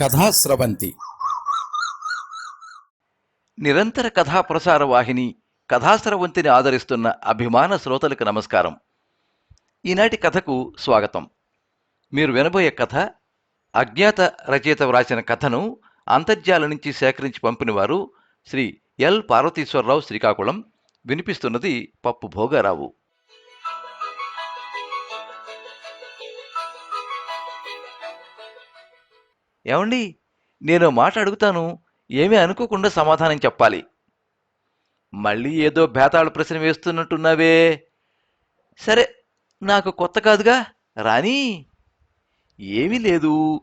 కథాస్రవంతి నిరంతర కథా ప్రసార వాహిని కథాస్రవంతిని ఆదరిస్తున్న అభిమాన శ్రోతలకు నమస్కారం. ఈనాటి కథకు స్వాగతం. మీరు వినబోయే కథ అజ్ఞాత రచయిత వ్రాసిన కథను అంతర్జాల నుంచి సేకరించి పంపినవారు శ్రీ ఎల్. పార్వతీశ్వరరావు శ్రీకాకుళం. వినిపిస్తున్నది పప్పు భోగారావు. ఏమండి? నేను మాట అడుగుతాను ఏమీ అనుకోకుండా సమాధానం చెప్పాలి. మళ్ళీ ఏదో భేతాళ ప్రశ్న వేస్తున్నట్టున్నావే. సరే నాకు కొత్త కాదుగా? రాని? ఏమీ లేదు.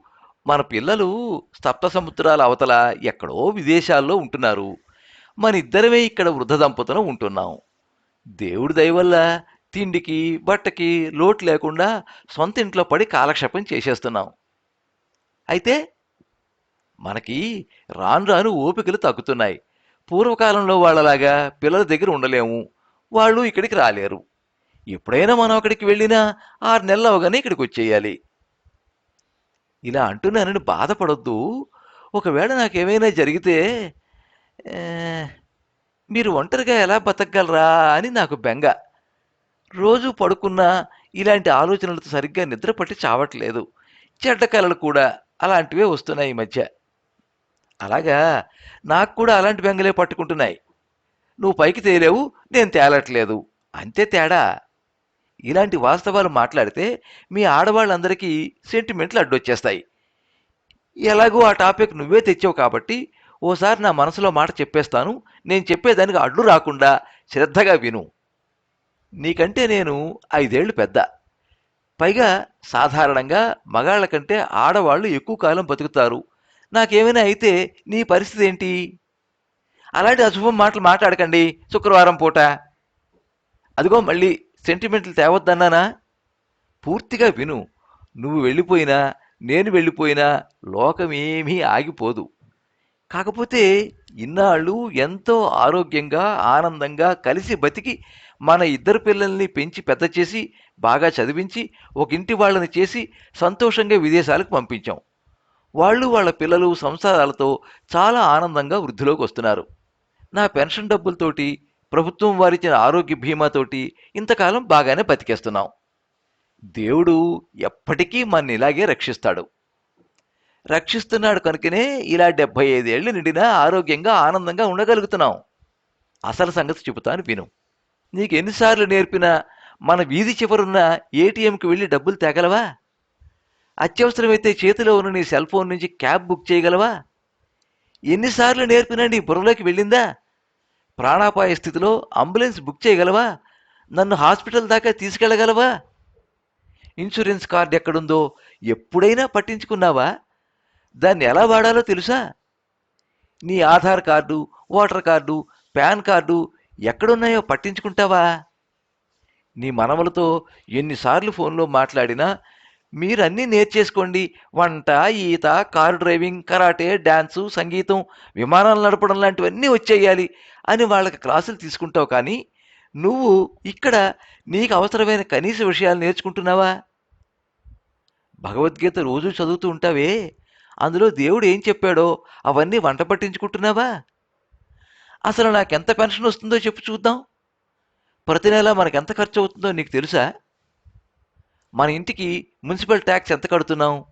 మన పిల్లలు సప్త సముద్రాల అవతల ఎక్కడో విదేశాల్లో ఉంటున్నారు. మన ఇద్దరమే ఇక్కడ వృద్ధ దంపతులు ఉంటున్నాం. దేవుడి దయ వల్ల తిండికి బట్టకి లోటు లేకుండా సొంత ఇంట్లో పడి కాలక్షేపం చేసేస్తున్నాం. అయితే మనకి రాను రాను ఓపికలు తగ్గుతున్నాయి. పూర్వకాలంలో వాళ్ళలాగా పిల్లల దగ్గర ఉండలేము. వాళ్ళు ఇక్కడికి రాలేరు. ఎప్పుడైనా మనం అక్కడికి వెళ్ళినా ఆరు నెలలు అవగానే ఇక్కడికి వచ్చేయాలి. ఇలా అంటున్నానని బాధపడొద్దు. ఒకవేళ నాకేమైనా జరిగితే మీరు ఒంటరిగా ఎలా బతకగలరా అని నాకు బెంగ. రోజు పడుకున్నా ఇలాంటి ఆలోచనలతో సరిగ్గా నిద్ర పట్టి చావట్లేదు. చెడ్డ కళలు కూడా అలాంటివే వస్తున్నాయి ఈ మధ్య. అలాగా? నాకు కూడా అలాంటి బెంగలే పట్టుకుంటున్నాయి. నువ్వు పైకి తేలేవు నేను తేలట్లేదు. అంతే తేడా? ఇలాంటి వాస్తవాలు మాట్లాడితే మీ ఆడవాళ్ళందరికీ సెంటిమెంట్లు అడ్డొచ్చేస్తాయి. ఎలాగో ఆ టాపిక్ నువ్వే తెచ్చావు కాబట్టి ఓసారి నా మనసులో మాట చెప్పేస్తాను. నేను చెప్పేదానికి అడ్డు రాకుండా శ్రద్ధగా విను. నీకంటే నేను ఐదేళ్ళు పెద్ద. పైగా సాధారణంగా మగాళ్ళ కంటే ఆడవాళ్ళు ఎక్కువ కాలం బతుకుతారు. నాకేమైనా అయితే నీ పరిస్థితి ఏంటి? అలాంటి అశుభం మాటలు మాట్లాడకండి శుక్రవారం పూట. అదిగో మళ్ళీ సెంటిమెంట్లు తేవద్దన్నానా? పూర్తిగా విను. నువ్వు వెళ్ళిపోయినా నేను వెళ్ళిపోయినా లోకమేమీ ఆగిపోదు. కాకపోతే ఇన్నాళ్ళు ఎంతో ఆరోగ్యంగా ఆనందంగా కలిసి బతికి మన ఇద్దరు పిల్లల్ని పెంచి పెద్ద చేసి బాగా చదివించి ఒక ఇంటి వాళ్ళని చేసి సంతోషంగా విదేశాలకు పంపించాం. వాళ్ళు వాళ్ళ పిల్లలు సంసారాలతో చాలా ఆనందంగా వృద్ధిలోకి వస్తున్నారు. నా పెన్షన్ డబ్బులతోటి ప్రభుత్వం వారిచ్చిన ఆరోగ్య బీమాతోటి ఇంతకాలం బాగానే బతికేస్తున్నాం. దేవుడు ఎప్పటికీ మన ఇలాగే రక్షిస్తాడు. రక్షిస్తున్నాడు కనుకనే ఇలా డెబ్భై ఐదేళ్ళు నిండినా ఆరోగ్యంగా ఆనందంగా ఉండగలుగుతున్నాం. అసలు సంగతి చెబుతాను విను. నీకు ఎన్నిసార్లు నేర్పినా మన వీధి చివరున్న ఏటీఎంకి వెళ్ళి డబ్బులు తేగలవా? అత్యవసరమైతే చేతిలో ఉన్న నీ సెల్ ఫోన్ నుంచి క్యాబ్ బుక్ చేయగలవా? ఎన్నిసార్లు నేర్పినా నీ బుర్రలోకి వెళ్ళిందా? ప్రాణాపాయ స్థితిలో అంబులెన్స్ బుక్ చేయగలవా? నన్ను హాస్పిటల్ దాకా తీసుకెళ్ళగలవా? ఇన్సూరెన్స్ కార్డు ఎక్కడుందో ఎప్పుడైనా పట్టించుకున్నావా? దాన్ని ఎలా వాడాలో తెలుసా? నీ Aadhaar card voter card PAN card ఎక్కడున్నాయో పట్టించుకుంటావా? నీ మనవలతో ఎన్నిసార్లు ఫోన్లో మాట్లాడినా మీరన్నీ నేర్చేసుకోండి. వంట ఈత కారు డ్రైవింగ్ కరాటే డ్యాన్సు సంగీతం విమానాలు నడపడం లాంటివన్నీ వచ్చేయాలి అని వాళ్ళకి క్లాసులు తీసుకుంటావు కానీ నువ్వు ఇక్కడ నీకు అవసరమైన కనీస విషయాలు నేర్చుకుంటున్నావా? భగవద్గీత రోజు చదువుతూ ఉంటావే. అందులో దేవుడు ఏం చెప్పాడో అవన్నీ వంట పట్టించుకుంటున్నావా? అసలు నాకు ఎంత పెన్షన్ వస్తుందో చెప్పు చూద్దాం. ప్రతి నెల మనకు ఎంత ఖర్చు అవుతుందో నీకు తెలుసా? మన ఇంటికి మున్సిపల్ ట్యాక్స్ ఎంత కడుతున్నాం?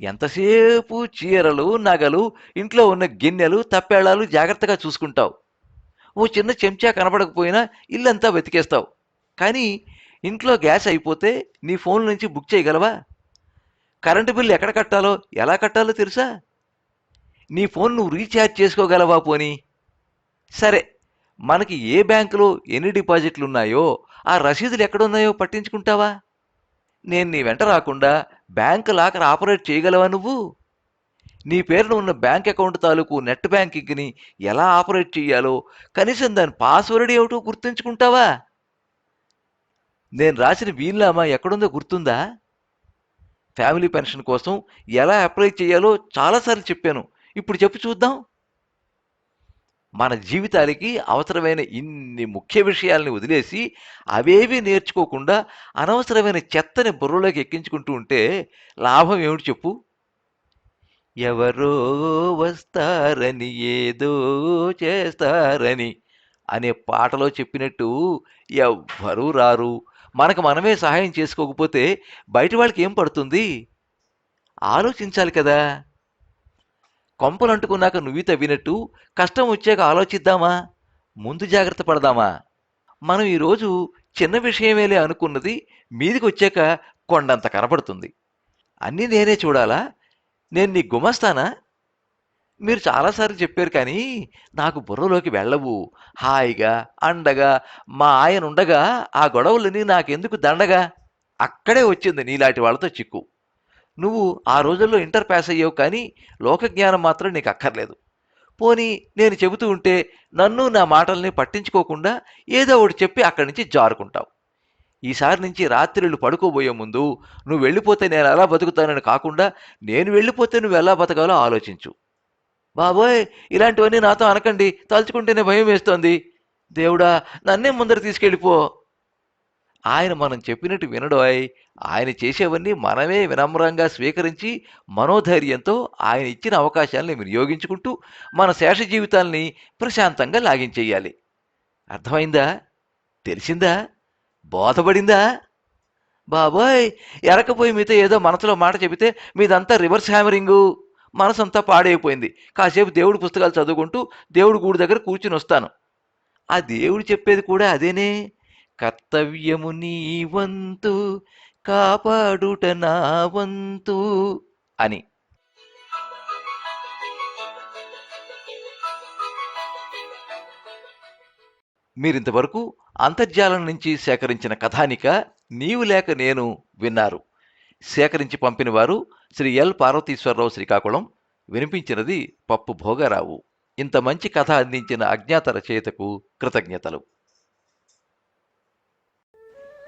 ఎంతసేపు చీరలు నగలు ఇంట్లో ఉన్న గిన్నెలు తప్పేళాలు జాగ్రత్తగా చూసుకుంటావు. ఓ చిన్న చెంచా కనపడకపోయినా ఇల్లంతా వెతికేస్తావు. కానీ ఇంట్లో గ్యాస్ అయిపోతే నీ ఫోన్ నుంచి బుక్ చేయగలవా? కరెంటు బిల్లు ఎక్కడ కట్టాలో ఎలా కట్టాలో తెలుసా? నీ ఫోన్ నువ్వు రీఛార్జ్ చేసుకోగలవా పోనీ? సరే మనకి ఏ బ్యాంకులో ఎన్ని డిపాజిట్లు ఉన్నాయో ఆ రసీదులు ఎక్కడున్నాయో పట్టించుకుంటావా? నేను నీ వెంట రాకుండా బ్యాంక్ లాకర్ ఆపరేట్ చేయగలవా నువ్వు? నీ పేరున ఉన్న బ్యాంక్ అకౌంట్ తాలూకు నెట్ బ్యాంకింగ్ని ఎలా ఆపరేట్ చేయాలో కనీసం దాని పాస్వర్డ్ ఏమిటో గుర్తుంచుకుంటావా? నేను రాసిన వీల్నామా ఎక్కడుందో గుర్తుందా? ఫ్యామిలీ పెన్షన్ కోసం ఎలా అప్లై చేయాలో చాలాసార్లు చెప్పాను. ఇప్పుడు చెప్పు చూద్దాం. మన జీవితాలకి అవసరమైన ఇన్ని ముఖ్య విషయాల్ని వదిలేసి అవేవి నేర్చుకోకుండా అనవసరమైన చెత్తని బుర్రలోకి ఎక్కించుకుంటూ ఉంటే లాభం ఏమిటి చెప్పు? ఎవరో వస్తారని ఏదో చేస్తారని అనే పాటలో చెప్పినట్టు ఎవ్వరూ రారు. మనకు మనమే సహాయం చేసుకోకపోతే బయట వాళ్ళకి ఏం పడుతుంది? ఆలోచించాలి కదా. కొంపలు అంటుకున్నాక నువ్వు తవ్వినట్టు కష్టం వచ్చాక ఆలోచిద్దామా? ముందు జాగ్రత్త పడదామా? మనం ఈరోజు చిన్న విషయమేలే అనుకున్నది మీదికి వచ్చాక కొండంత కనపడుతుంది అన్నీ నేనే చూడాలా? నేను నీ గుమస్తానా? మీరు చాలాసార్లు చెప్పారు కానీ నాకు బుర్రలోకి వెళ్ళవు. హాయిగా అండగా మా ఆయన ఉండగా ఆ గొడవలని నాకెందుకు దండగా? అక్కడే వచ్చింది నీలాంటి వాళ్ళతో చిక్కు. నువ్వు ఆ రోజుల్లో ఇంటర్ పాస్ అయ్యావు కానీ లోకజ్ఞానం మాత్రం నీకు అక్కర్లేదు. పోనీ నేను చెబుతూ ఉంటే నన్ను నా మాటల్ని పట్టించుకోకుండా ఏదో ఒకటి చెప్పి అక్కడి నుంచి జారుకుంటావు. ఈసారి నుంచి రాత్రిళ్ళు పడుకోబోయే ముందు నువ్వు వెళ్ళిపోతే నేను ఎలా బతుకుతానని కాకుండా నేను వెళ్ళిపోతే నువ్వు ఎలా బతకాలో ఆలోచించు. బాబోయ్ ఇలాంటివన్నీ నాతో అనకండి. తలుచుకుంటేనే భయం వేస్తోంది. దేవుడా నన్నే ముందర తీసుకెళ్ళిపో. ఆయన మనం చెప్పినట్టు వినడోయ్ ఆయన చేసేవన్నీ మనమే వినమ్రంగా స్వీకరించి మనోధైర్యంతో ఆయన ఇచ్చిన అవకాశాలని వినియోగించుకుంటూ మన శేష జీవితాల్ని ప్రశాంతంగా లాగించేయాలి. అర్థమైందా? తెలిసిందా? బోధపడిందా? బాబోయ్! ఎరకపోయి మీతో ఏదో మనసులో మాట చెబితే మీదంతా రివర్స్ హ్యామరింగు. మనసంతా పాడైపోయింది. కాసేపు దేవుడి పుస్తకాలు చదువుకుంటూ దేవుడి గుడి దగ్గర కూర్చుని వస్తాను ఆ దేవుడు చెప్పేది కూడా అదేనే? కర్తవ్యము నీ వంతు కాపాడుట నా వంతు అని. మీరింతవరకు అంతర్జాలం నుంచి సేకరించిన కథానిక నీవు లేక నేను విన్నారు. సేకరించి పంపిన వారు శ్రీ ఎల్. పార్వతీశ్వరరావు శ్రీకాకుళం వినిపించినది పప్పు భోగారావు. ఇంత మంచి కథ అందించిన అజ్ఞాత రచయితకు కృతజ్ఞతలు.